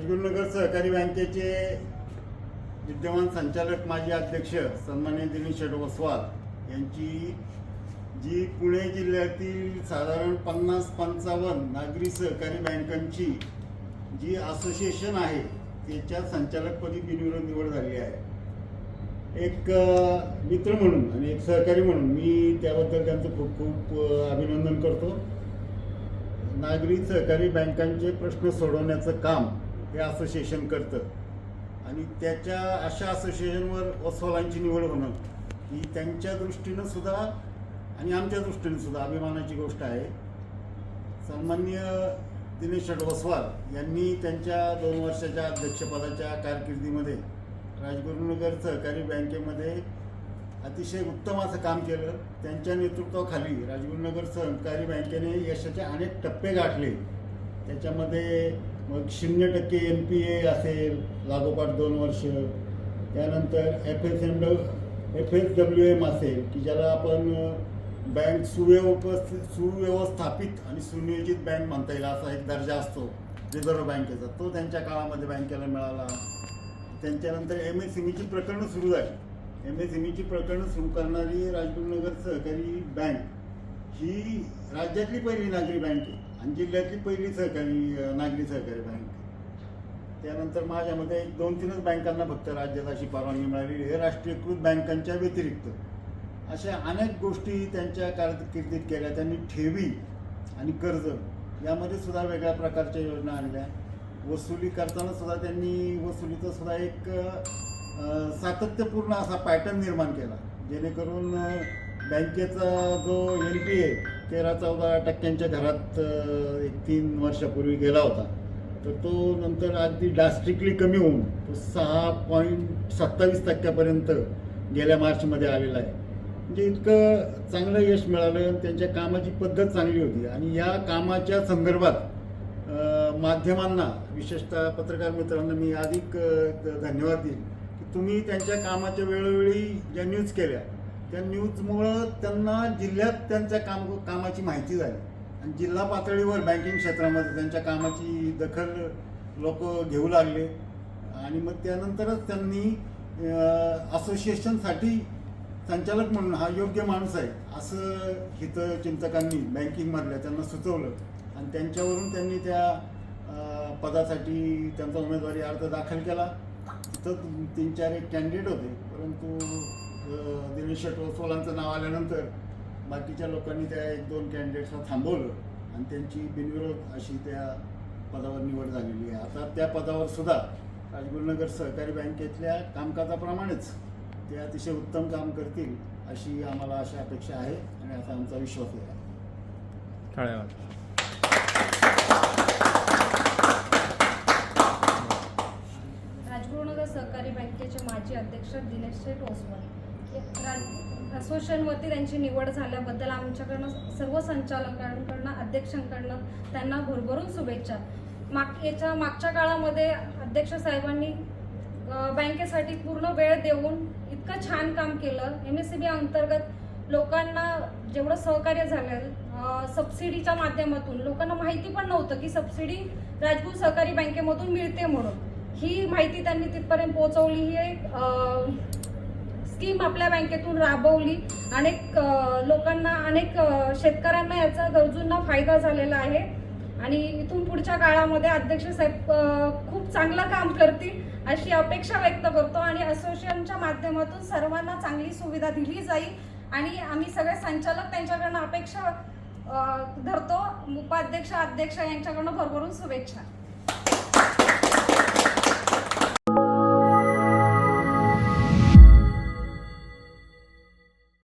राजगुरुनगर सहकारी बँकेचे विद्यमान संचालक माजी अध्यक्ष सन्मान्य दिनेश शेठ ओसवाल यांची जी पुणे जिल्ह्यातील साधारण पन्नास पंचावन्न नागरी सहकारी बँकांची जी असोसिएशन आहे त्याच्या संचालकपदी बिनविरोध निवड झाली आहे. एक मित्र म्हणून आणि एक सहकारी म्हणून मी त्याबद्दल त्यांचं खूप खूप अभिनंदन करतो. नागरी सहकारी बँकांचे प्रश्न सोडवण्याचं काम हे असोसिएशन करतं. आणि त्याच्या अशा असोसिएशनवर अस्वलांची निवड होणं ही त्यांच्या दृष्टीनं सुद्धा आणि आमच्या दृष्टीनं सुद्धा अभिमानाची गोष्ट आहे. सन्मान्य दिनेश शेठ ओसवाल यांनी त्यांच्या दोन वर्षाच्या अध्यक्षपदाच्या कारकिर्दीमध्ये राजगुरुनगर सहकारी बँकेमध्ये अतिशय उत्तम असं काम केलं. त्यांच्या नेतृत्वाखाली राजगुरुनगर सहकारी बँकेने यशाचे अनेक टप्पे गाठले. त्याच्यामध्ये मग शून्य टक्के एन पी ए असेल लागोपाठ दोन वर्ष. त्यानंतर F S M F S W M असेल की ज्याला आपण बँक सुव्यवस्थित सुव्यवस्थापित आणि सुनियोजित बँक म्हणता येईल असा एक दर्जा असतो रिझर्व्ह बँकेचा. तो त्यांच्या काळामध्ये बँकेला मिळाला. त्यांच्यानंतर एम एस एम ईची प्रकरणं सुरू झाली. एम एस एम ईची प्रकरणं सुरू करणारी राजगुरुनगर सहकारी बँक ही राज्यातली पहिली नागरी बँक आहे. आणि जिल्ह्यातली पहिली सहकारी नागरी सहकारी बँक. त्यानंतर माझ्यामध्ये एक दोन तीनच बँकांना फक्त राज्यात अशी परवानगी मिळालेली हे राष्ट्रीयकृत बँकांच्या व्यतिरिक्त. अशा अनेक गोष्टी त्यांच्या कारकिर्दीत केल्या. त्यांनी ठेवी आणि कर्ज यामध्ये सुद्धा वेगळ्या प्रकारच्या योजना आणल्या. वसुली करताना सुद्धा त्यांनी वसुलीचा सुद्धा एक सातत्यपूर्ण असा पॅटर्न निर्माण केला. जेणेकरून बँकेचा जो एन पी ए तेरा चौदा टक्क्यांच्या घरात एक तीन वर्षापूर्वी गेला होता. तर तो नंतर अगदी ड्रास्टिकली कमी होऊन तो सहा पॉईंट सत्तावीस टक्क्यापर्यंत गेल्या मार्चमध्ये आलेला आहे. म्हणजे इतकं चांगलं यश मिळालं आणि त्यांच्या कामाची पद्धत चांगली होती आणि या कामाच्या संदर्भात माध्यमांना विशेषतः पत्रकार मित्रांना मी अधिक धन्यवाद देईन की तुम्ही त्यांच्या कामाच्या वेळोवेळी ज्या न्यूज केल्या त्या न्यूजमुळं त्यांना जिल्ह्यात त्यांच्या काम कामाची माहिती झाली. आणि जिल्हा पातळीवर बँकिंग क्षेत्रामध्ये त्यांच्या कामाची दखल लोक घेऊ लागले. आणि मग त्यानंतरच त्यांनी असोसिएशनसाठी संचालक म्हणून हा योग्य माणूस आहे असं हितचिंतकांनी बँकिंगमधल्या त्यांना सुचवलं. आणि त्यांच्यावरून त्यांनी त्या पदासाठी त्यांचा उमेदवारी अर्ज दाखल केला. तर तीन चार एक कॅन्डिडेट होते. परंतु शेट ओसवालांचं नाव आल्यानंतर बाकीच्या लोकांनी त्या एक दोन कॅन्डिडेट्सला थांबवलं. आणि त्यांची बिनविरोध अशी त्या पदावर निवड झालेली आहे. आता त्या पदावर सुद्धा राजगुरुनगर सहकारी बँकेतल्या कामकाजाप्रमाणेच ते अतिशय उत्तम काम करतील अशी आम्हाला अशा अपेक्षा आहे आणि असा आमचा विश्वास आहे. टाळ्या वाजवा. राजगुरुनगर सहकारी बँकेचे माजी अध्यक्ष दिनेश शेठ ओसवाल. असोसिएशनवरती त्यांची निवड झाल्याबद्दल आमच्याकडनं सर्व संचालकांकडनं अध्यक्षांकडनं त्यांना भरभरून शुभेच्छा. माग याच्या मागच्या काळामध्ये अध्यक्ष साहेबांनी बँकेसाठी पूर्ण वेळ देऊन इतकं छान काम केलं. एम एस सी बी अंतर्गत लोकांना जेवढं सहकार्य झालं सबसिडीच्या माध्यमातून लोकांना माहिती पण नव्हतं की सबसिडी राजगुरू सहकारी बँकेमधून मिळते म्हणून. ही माहिती त्यांनी तिथपर्यंत पोहोचवली. ही एक स्कीम आपल्या बँकेतून राबवली. अनेक लोकांना अनेक शेतकऱ्यांना याचा गरजूंना फायदा झालेला आहे. आणि इथून पुढच्या काळामध्ये अध्यक्ष साहेब खूप चांगलं काम करतील अशी अपेक्षा व्यक्त करतो आणि असोसिएशनच्या माध्यमातून सर्वांना चांगली सुविधा दिली जाईल. आणि आम्ही सगळे संचालक त्यांच्याकडनं अपेक्षा धरतो. उपाध्यक्ष अध्यक्ष यांच्याकडनं भरभरून शुभेच्छा.